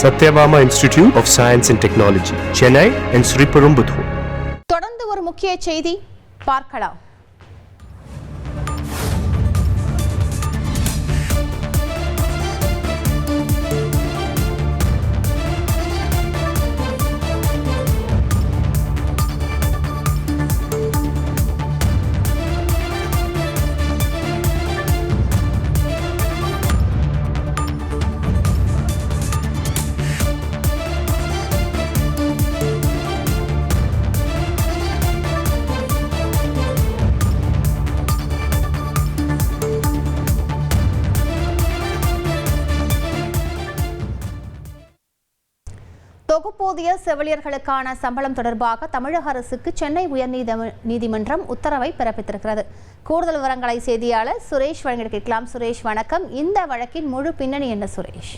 Sathyabama institute of science and technology Chennai and Sriperumbudur தொடர்ந்து ஒரு முக்கிய செய்தி பார்க்கலாம் தொகுப்பூதிய செவிலியர்களுக்கான சம்பளம் தொடர்பாக தமிழக அரசுக்கு சென்னை உயர்நீதி நீதிமன்றம் உத்தரவை பிறப்பித்திருக்கிறது. கூடுதல் விவரங்களை செய்தியாளர் சுரேஷ் வழங்கிட கேட்கலாம். சுரேஷ் வணக்கம். இந்த வழக்கின் முழு பின்னணி என்ன சுரேஷ்?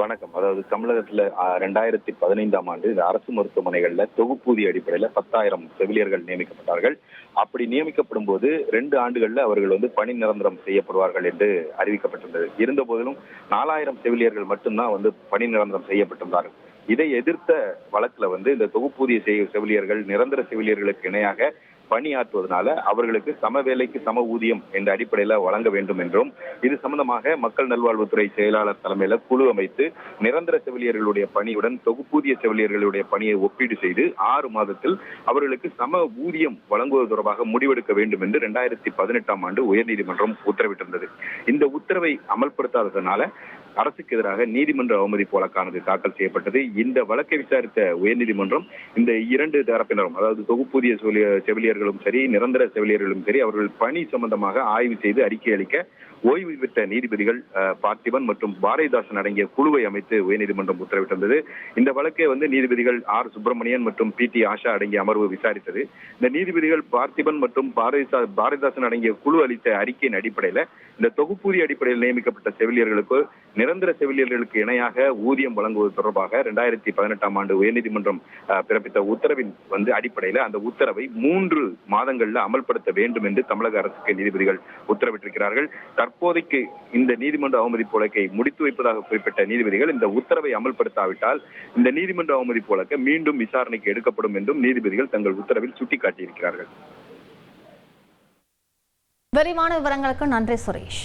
வணக்கம். அதாவது தமிழகத்துல ரெண்டாயிரத்தி பதினைந்தாம் ஆண்டு இந்த அரசு மருத்துவமனைகள்ல தொகுப்பூதிய அடிப்படையில பத்தாயிரம் செவிலியர்கள் நியமிக்கப்பட்டார்கள். அப்படி நியமிக்கப்படும் போது ரெண்டு ஆண்டுகள்ல அவர்கள் வந்து பணி நிரந்தரம் செய்யப்படுவார்கள் என்று அறிவிக்கப்பட்டிருந்தது. இருந்த போதிலும் நாலாயிரம் செவிலியர்கள் மட்டும்தான் வந்து பணி நிரந்தரம் செய்யப்பட்டிருந்தார்கள். இதை எதிர்த்த வழக்குல வந்து இந்த தொகுப்பூதிய செவிலியர்கள் நிரந்தர செவிலியர்களுக்கு இணையாக பணியாற்றுவதனால அவர்களுக்கு சம வேலைக்கு சம ஊதியம் என்ற அடிப்படையில வழங்க வேண்டும் என்றும் இது சம்பந்தமாக மக்கள் நல்வாழ்வுத்துறை செயலாளர் தலைமையில குழு அமைத்து நிரந்தர செவிலியர்களுடைய பணியுடன் தொகுப்பூதிய செவிலியர்களுடைய பணியை ஒப்பீடு செய்து ஆறு மாதத்தில் அவர்களுக்கு சம ஊதியம் வழங்குவது தொடர்பாக முடிவெடுக்க வேண்டும் என்று ரெண்டாயிரத்தி பதினெட்டாம் ஆண்டு உயர்நீதிமன்றம் உத்தரவிட்டிருந்தது. இந்த உத்தரவை அமல்படுத்தாததுனால அரசுக்கு எதிராக நீதிமன்ற அவமதிப்பு வழக்கானது தாக்கல் செய்யப்பட்டது. இந்த வழக்கை விசாரித்த உயர்நீதிமன்றம் இந்த இரண்டு தரப்பினரும் அதாவது தொகுப்பூதிய செவிலியர்களும் சரி நிரந்தர செவிலியர்களும் சரி அவர்கள் பணி சம்பந்தமாக ஆய்வு செய்து அறிக்கை அளிக்க ஓய்வு பெற்ற நீதிபதிகள் பார்த்திபன் மற்றும் பாரதிதாசன் அடங்கிய குழுவை அமைத்து உயர்நீதிமன்றம் உத்தரவிட்டிருந்தது. இந்த வழக்கை வந்து நீதிபதிகள் ஆர். சுப்பிரமணியன் மற்றும் பி. டி. ஆஷா அடங்கிய அமர்வு விசாரித்தது. இந்த நீதிபதிகள் பார்த்திபன் மற்றும் பாரதிதா பாரதிதாசன் அடங்கிய குழு அளித்த அறிக்கையின் அடிப்படையில இந்த தொகுப்பூதிய அடிப்படையில் நியமிக்கப்பட்ட செவிலியர்களுக்கு நிரந்தர செவிலியர்களுக்கு இணையாக ஊதியம் வழங்குவது தொடர்பாக ரெண்டாயிரத்தி பதினெட்டாம் ஆண்டு உயர்நீதிமன்றம் பிறப்பித்த உத்தரவின் வந்து அடிப்படையில் அந்த உத்தரவை மூன்று மாதங்கள்ல அமல்படுத்த வேண்டும் என்று தமிழக அரசுக்கு நீதிபதிகள் உத்தரவிட்டிருக்கிறார்கள். தற்போதைக்கு இந்த நீதிமன்ற அவமதிப்பு வழக்கை முடித்து வைப்பதாக குறிப்பிட்ட நீதிபதிகள் இந்த உத்தரவை அமல்படுத்தாவிட்டால் இந்த நீதிமன்ற அவமதிப்பு வழக்கு மீண்டும் விசாரணைக்கு எடுக்கப்படும் என்றும் நீதிபதிகள் தங்கள் உத்தரவில் சுட்டிக்காட்டியிருக்கிறார்கள். விரிவான விவரங்களுக்கு நன்றி சுரேஷ்.